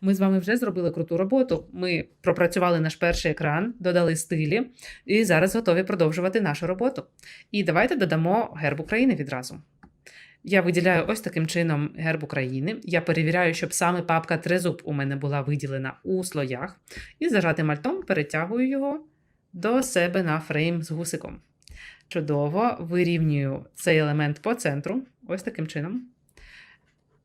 Ми з вами вже зробили круту роботу. Ми пропрацювали наш перший екран, додали стилі і зараз готові продовжувати нашу роботу. І давайте додамо герб України відразу. Я виділяю ось таким чином герб України. Я перевіряю, щоб саме папка Трезуб у мене була виділена у слоях. І зажатим альтом перетягую його до себе на фрейм з гусиком. Чудово, вирівнюю цей елемент по центру, ось таким чином.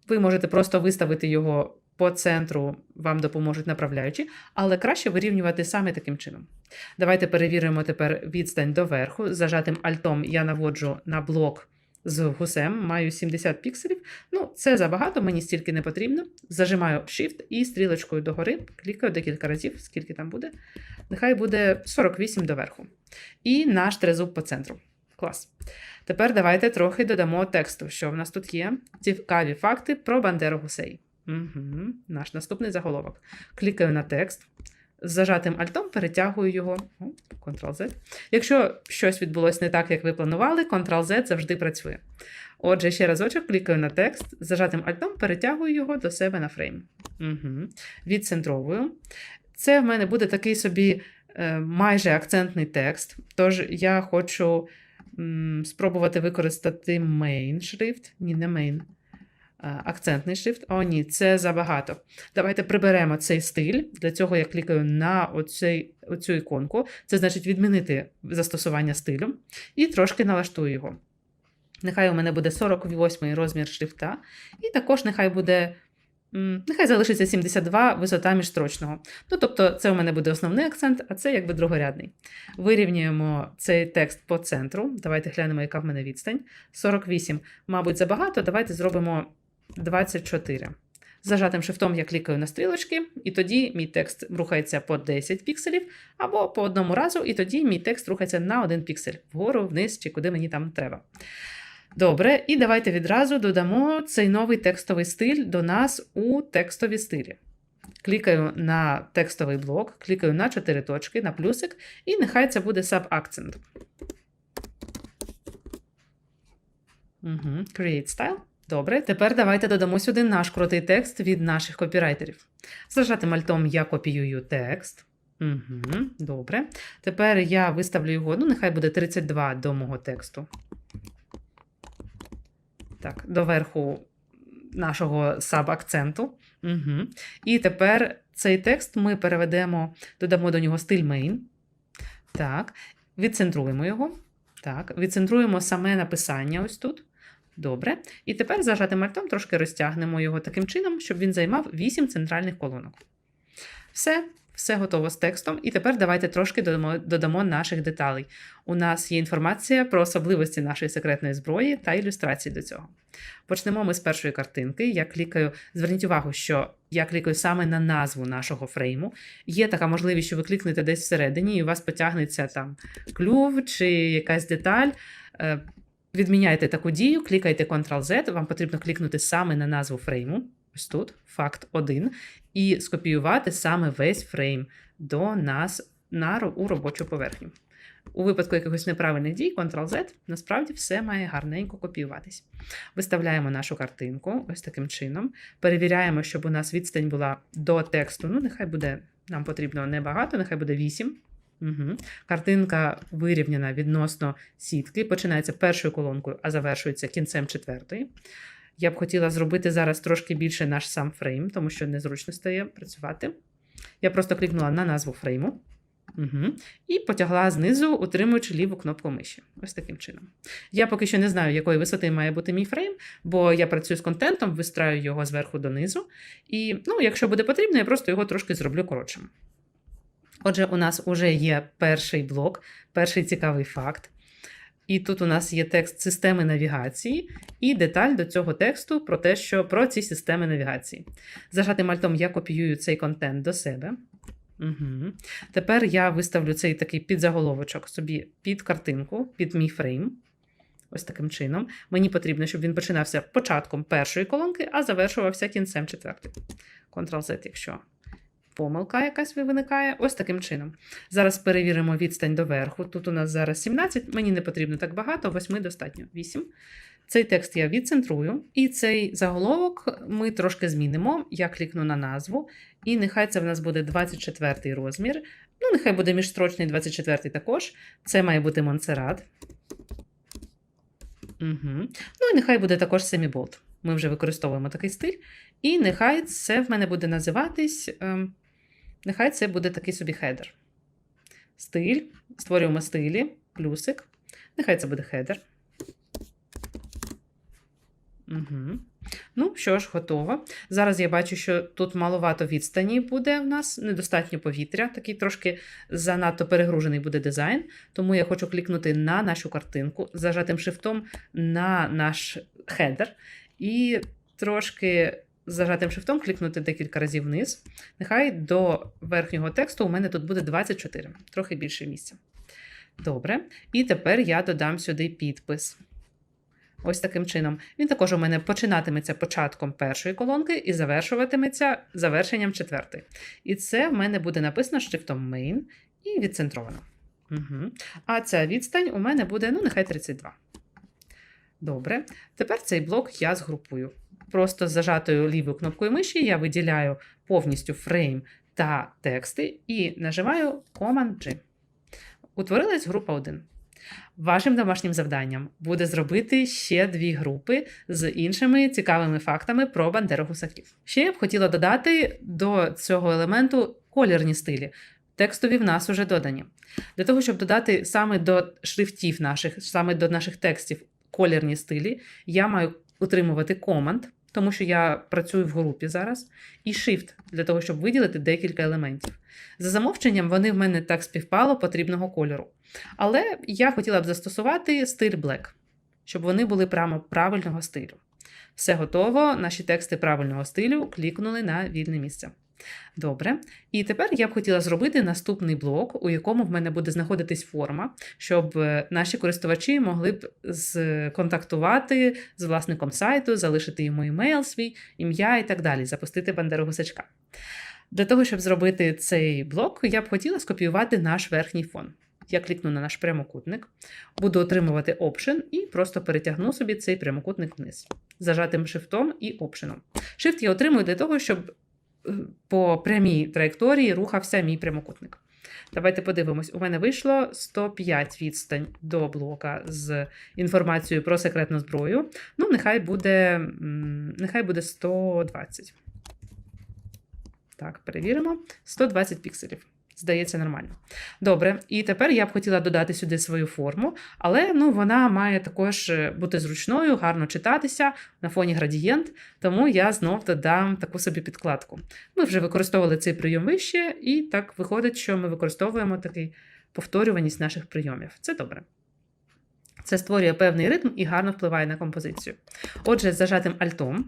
Ви можете просто виставити його по центру, вам допоможуть направляючі, але краще вирівнювати саме таким чином. Давайте перевіримо тепер відстань до верху. Зажатим альтом я наводжу на блок з гусем, маю 70 пікселів. Ну, це забагато, мені стільки не потрібно. Зажимаю Shift і стрілочкою догори, клікаю декілька разів, скільки там буде. Нехай буде 48 доверху. І наш трезуб по центру. Клас. Тепер давайте трохи додамо тексту, що в нас тут є. Цікаві факти про Бандеру Гусей. Угу. Наш наступний заголовок. Клікаю на текст. З зажатим альтом перетягую його. Ctrl-Z. Якщо щось відбулося не так, як ви планували, Ctrl-Z завжди працює. Отже, ще разочок клікаю на текст, з зажатим альтом перетягую його до себе на фрейм. Угу. Відцентровую. Це в мене буде такий собі е, майже акцентний текст. Тож я хочу м, спробувати використати main шрифт. Ні, не main. А, Акцентний шрифт. О, ні, це забагато. Давайте приберемо цей стиль. Для цього я клікаю на оцей, оцю іконку. Це значить відмінити застосування стилю. І трошки налаштую його. Нехай у мене буде 48 розмір шрифта. І також нехай буде. Нехай залишиться 72 висота міжстрочного. Ну, тобто, це у мене буде основний акцент, а це якби другорядний. Вирівнюємо цей текст по центру. Давайте глянемо, яка в мене відстань. 48, мабуть, забагато. Давайте зробимо 24. Зажатим шифтом я клікаю на стрілочки, і тоді мій текст рухається по 10 пікселів, або по одному разу, і тоді мій текст рухається на 1 піксель вгору, вниз чи куди мені там треба. Добре, і давайте відразу додамо цей новий текстовий стиль до нас у текстові стилі. Клікаю на текстовий блок, клікаю на 4 точки, на плюсик, і нехай це буде саб-акцент. Угу. Create style. Добре, тепер давайте додамо сюди наш крутий текст від наших копірайтерів. Зажатим альтом я копіюю текст. Угу, добре. Тепер я виставлю його, ну, нехай буде 32 до мого тексту. Так, до верху нашого саб-акценту. Угу. І тепер цей текст ми переведемо, додамо до нього стиль main. Так, відцентруємо його. Так, відцентруємо саме написання ось тут. Добре. І тепер зажатим альтом трошки розтягнемо його таким чином, щоб він займав 8 центральних колонок. Все, все готово з текстом. І тепер давайте трошки додамо, додамо наших деталей. У нас є інформація про особливості нашої секретної зброї та ілюстрації до цього. Почнемо ми з першої картинки. Я клікаю, зверніть увагу, що я клікаю саме на назву нашого фрейму. Є така можливість, що ви клікнете десь всередині, і у вас потягнеться там клюв чи якась деталь. Е, Відміняйте таку дію, клікайте Ctrl-Z, вам потрібно клікнути саме на назву фрейму, ось тут, факт 1, і скопіювати саме весь фрейм до нас на, у робочу поверхню. У випадку якихось неправильних дій, Ctrl-Z, насправді все має гарненько копіюватись. Виставляємо нашу картинку ось таким чином. Перевіряємо, щоб у нас відстань була до тексту. Ну, нехай буде, нам потрібно небагато, нехай буде 8. Угу. Картинка вирівняна відносно сітки, починається першою колонкою, а завершується кінцем четвертої. Я б хотіла зробити зараз трошки більше наш сам фрейм, тому що незручно стає працювати. Я просто клікнула на назву фрейму угу. і потягла знизу, утримуючи ліву кнопку миші. Ось таким чином. Я поки що не знаю, якої висоти має бути мій фрейм, бо я працюю з контентом, вистраю його зверху донизу. І, ну, якщо буде потрібно, я просто його трошки зроблю коротшим. Отже, у нас вже є перший блок, перший цікавий факт. І тут у нас є текст системи навігації і деталь до цього тексту про те, що про ці системи навігації. Зажатим альтом я копіюю цей контент до себе. Угу. Тепер я виставлю цей такий підзаголовочок собі під картинку, під мій фрейм. Ось таким чином. Мені потрібно, щоб він починався початком першої колонки, а завершувався кінцем четвертої. Ctrl-Z, якщо помилка якась виникає. Ось таким чином. Зараз перевіримо відстань до верху. Тут у нас зараз 17, мені не потрібно так багато, 8 достатньо. 8. Цей текст я відцентрую, і цей заголовок ми трошки змінимо. Я клікну на назву, і нехай це в нас буде 24 розмір. Ну, нехай буде міжстрочний 24 також. Це має бути Монсеррат. Угу. Ну і нехай буде також семіболт. Ми вже використовуємо такий стиль. І нехай це в мене буде називатись. ем, нехай це буде такий собі хедер. Стиль. Створюємо стилі, плюсик. Нехай це буде хедер. Угу. Ну, що ж, готово. Зараз я бачу, що тут маловато відстані буде в нас, недостатньо повітря, такий трошки занадто перегружений буде дизайн. Тому я хочу клікнути на нашу картинку, зажатим шрифтом на наш хедер. І трошки зажатим шрифтом клікнути декілька разів вниз. Нехай до верхнього тексту у мене тут буде 24, трохи більше місця. Добре. І тепер я додам сюди підпис. Ось таким чином. Він також у мене починатиметься початком першої колонки і завершуватиметься завершенням четвертої. І це в мене буде написано шрифтом main і відцентровано. Угу. А ця відстань у мене буде, ну, нехай 32. Добре. Тепер цей блок я згрупую. Просто зажатою лівою кнопкою миші я виділяю повністю фрейм та тексти і нажимаю Command-G. Утворилась група 1. Вашим домашнім завданням буде зробити ще дві групи з іншими цікавими фактами про бандеру гусаків. Ще я б хотіла додати до цього елементу колірні стилі. Текстові в нас уже додані. Для того, щоб додати саме до шрифтів наших, саме до наших текстів колірні стилі, я маю утримувати команд, тому що я працюю в групі зараз, і Shift для того, щоб виділити декілька елементів. За замовченням, вони в мене так співпало потрібного кольору. Але я хотіла б застосувати стиль Black, щоб вони були прямо правильного стилю. Все готово, наші тексти правильного стилю клікнули на вільне місце. Добре. І тепер я б хотіла зробити наступний блок, у якому в мене буде знаходитись форма, щоб е, наші користувачі могли б контактувати з власником сайту, залишити йому емейл свій, ім'я і так далі, запустити бандеру гусачка. Для того, щоб зробити цей блок, я б хотіла скопіювати наш верхній фон. Я клікну на наш прямокутник, буду отримувати Option і просто перетягну собі цей прямокутник вниз, зажатим шифтом і Option. Shift я отримую для того, щоб по прямій траєкторії рухався мій прямокутник. Давайте подивимось, у мене вийшло 105 відстань до блока з інформацією про секретну зброю. Ну, нехай буде, нехай буде 120. Так, перевіримо. 120 пікселів. Здається, нормально. Добре, і тепер я б хотіла додати сюди свою форму, але ну, вона має також е, бути зручною, гарно читатися на фоні градієнт, тому я знов додам таку собі підкладку. Ми вже використовували цей прийом вище, і так виходить, що ми використовуємо такий повторюваність наших прийомів. Це добре. Це створює певний ритм і гарно впливає на композицію. Отже, зажатим альтом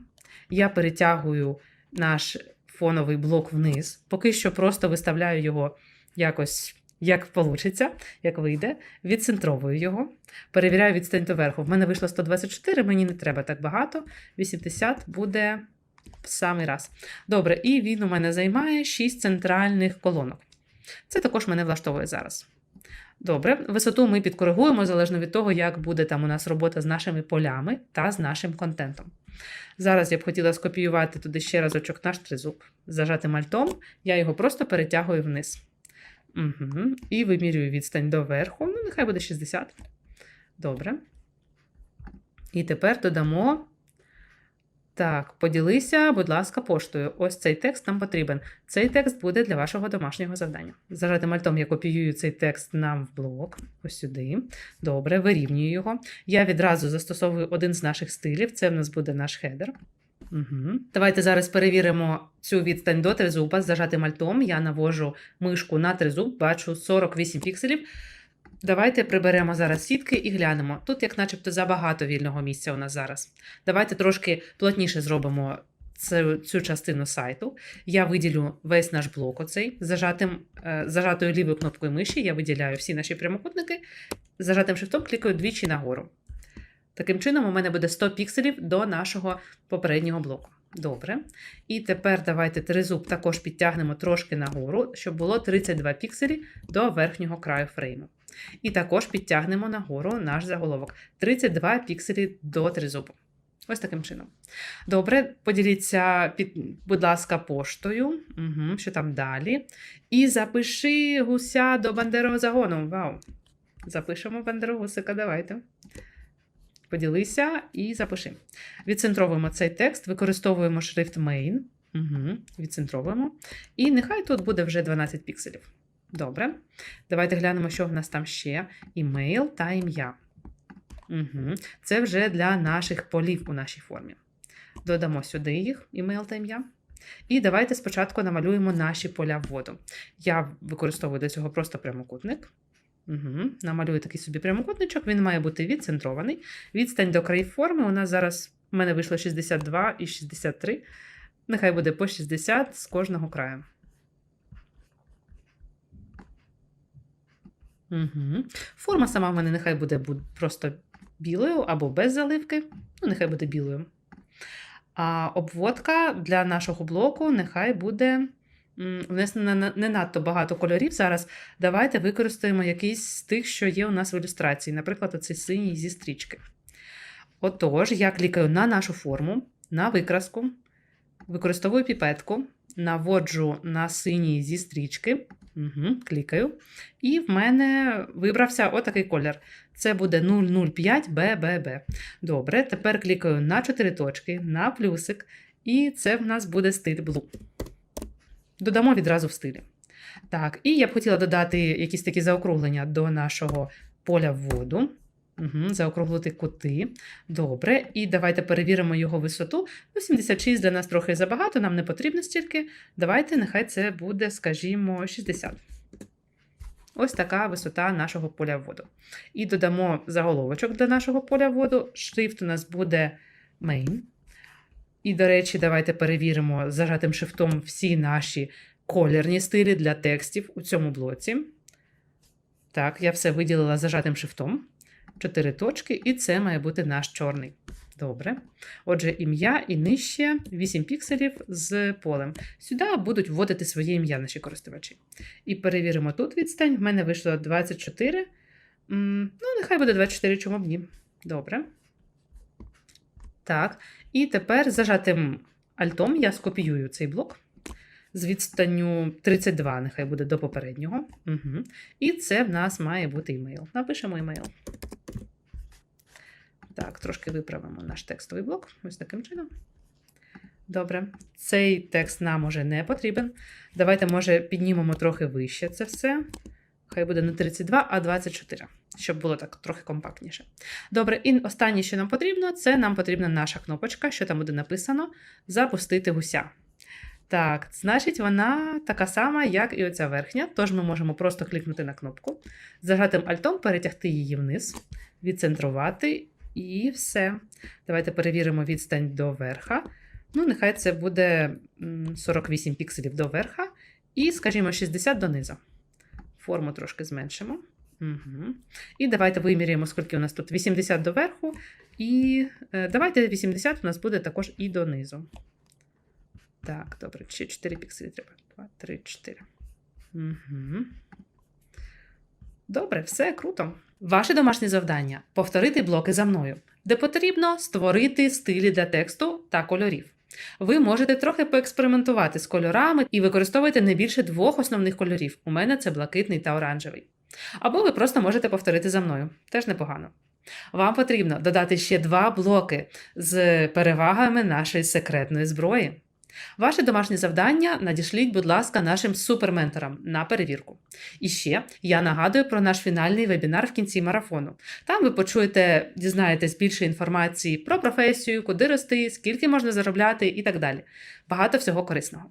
я перетягую наш фоновий блок вниз. Поки що просто виставляю його якось, як вийде, як вийде, відцентровую його, перевіряю відстань до верху. В мене вийшло 124, мені не треба так багато. 80 буде в самий раз. Добре, і він у мене займає 6 центральних колонок. Це також мене влаштовує зараз. Добре, висоту ми підкоригуємо залежно від того, як буде там у нас робота з нашими полями та з нашим контентом. Зараз я б хотіла скопіювати туди ще разочок наш тризуб. Зажатим альтом, я його просто перетягую вниз. Угу. І вимірюю відстань до верху. Ну, нехай буде 60. Добре. І тепер додамо. Так, поділися, будь ласка, поштою. Ось цей текст нам потрібен. Цей текст буде для вашого домашнього завдання. Зажатим альтом я копіюю цей текст нам в блок, ось сюди. Добре, вирівнюю його. Я відразу застосовую один з наших стилів. Це в нас буде наш хедер. Угу. Давайте зараз перевіримо цю відстань до тризуба. З зажатим альтом я навожу мишку на тризуб, бачу 48 пікселів. Давайте приберемо зараз сітки і глянемо. Тут, як начебто, забагато вільного місця у нас зараз. Давайте трошки плотніше зробимо цю, цю частину сайту. Я виділю весь наш блок оцей. Зажатим, е, зажатою лівою кнопкою миші я виділяю всі наші прямокутники. Зажатим шрифтом клікаю двічі нагору. Таким чином, у мене буде 100 пікселів до нашого попереднього блоку. Добре. І тепер давайте тризуб також підтягнемо трошки нагору, щоб було 32 пікселі до верхнього краю фрейму. І також підтягнемо нагору наш заголовок 32 пікселі до тризубу. Ось таким чином. Добре, поділіться, під, будь ласка, поштою, угу, що там далі. І запиши гуся до бандерового загону. Вау! Запишемо бандеровусика, давайте. Поділися і запиши. Відцентровуємо цей текст, використовуємо шрифт Main. Угу, відцентровуємо. І нехай тут буде вже 12 пікселів. Добре. Давайте глянемо, що в нас там ще. Імейл та ім'я. Угу. Це вже для наших полів у нашій формі. Додамо сюди їх, імейл та ім'я. І давайте спочатку намалюємо наші поля вводу. Я використовую до цього просто прямокутник. Угу. Намалюю такий собі прямокутничок, він має бути відцентрований. Відстань до країв форми у нас зараз в мене вийшло 62 і 63. Нехай буде по 60 з кожного краю. Угу. Форма сама в мене нехай буде просто білою або без заливки. Ну, нехай буде білою. А обводка для нашого блоку нехай буде. У нас не, надто багато кольорів зараз. Давайте використаємо якийсь з тих, що є у нас в ілюстрації. Наприклад, оцей синій зі стрічки. Отож, я клікаю на нашу форму, на викраску, використовую піпетку, наводжу на синій зі стрічки. Угу, клікаю. І в мене вибрався отакий колір. Це буде 005 BBB. Добре, тепер клікаю на 4 точки, на плюсик, і це в нас буде стиль Blue. Додамо відразу в стилі. Так, і я б хотіла додати якісь такі заокруглення до нашого поля вводу. Угу, заокруглити кути. Добре. І давайте перевіримо його висоту. Ну, 76 для нас трохи забагато, нам не потрібно стільки. Давайте, нехай це буде, скажімо, 60. Ось така висота нашого поля вводу. І додамо заголовочок для нашого поля вводу. Шрифт у нас буде main. І, до речі, давайте перевіримо зажатим шрифтом всі наші колірні стилі для текстів у цьому блоці. Так, я все виділила зажатим шрифтом. Чотири точки, і це має бути наш чорний. Добре. Отже, ім'я і нижче 8 пікселів з полем. Сюди будуть вводити своє ім'я наші користувачі. І перевіримо тут відстань. В мене вийшло 24. М, Ну, нехай буде 24, чому б ні. Добре. Так. І тепер зажатим альтом я скопіюю цей блок з відстанню 32, нехай буде до попереднього. Угу. І це в нас має бути імейл. Напишемо імейл. Так, трошки виправимо наш текстовий блок. Ось таким чином. Добре. Цей текст нам уже не потрібен. Давайте, може, піднімемо трохи вище це все. Хай буде не 32, а 24, щоб було так трохи компактніше. Добре, і останнє, що нам потрібно, це нам потрібна наша кнопочка, що там буде написано Запустити гуся. Так, значить, вона така сама, як і оця верхня. Тож ми можемо просто клікнути на кнопку, зажатим альтом перетягти її вниз, відцентрувати і все. Давайте перевіримо відстань до верха. Ну, нехай це буде 48 пікселів до верха, і, скажімо, 60 донизу. Форму трошки зменшимо. Угу. І давайте виміряємо, скільки у нас тут 80 до верху. І е, давайте 80 у нас буде також і донизу. Так, добре, ще 4 пікселі треба. 2, 3, 4. Угу. Добре, все круто. Ваше домашнє завдання повторити блоки за мною, де потрібно створити стилі для тексту та кольорів. Ви можете трохи поекспериментувати з кольорами і використовуйте не більше двох основних кольорів. У мене це блакитний та оранжевий. Або ви просто можете повторити за мною. Теж непогано. Вам потрібно додати ще два блоки з перевагами нашої секретної зброї. Ваше домашнє завдання надішліть, будь ласка, нашим суперменторам на перевірку. І ще я нагадую про наш фінальний вебінар в кінці марафону. Там ви почуєте, дізнаєтесь більше інформації про професію, куди рости, скільки можна заробляти і так далі. Багато всього корисного.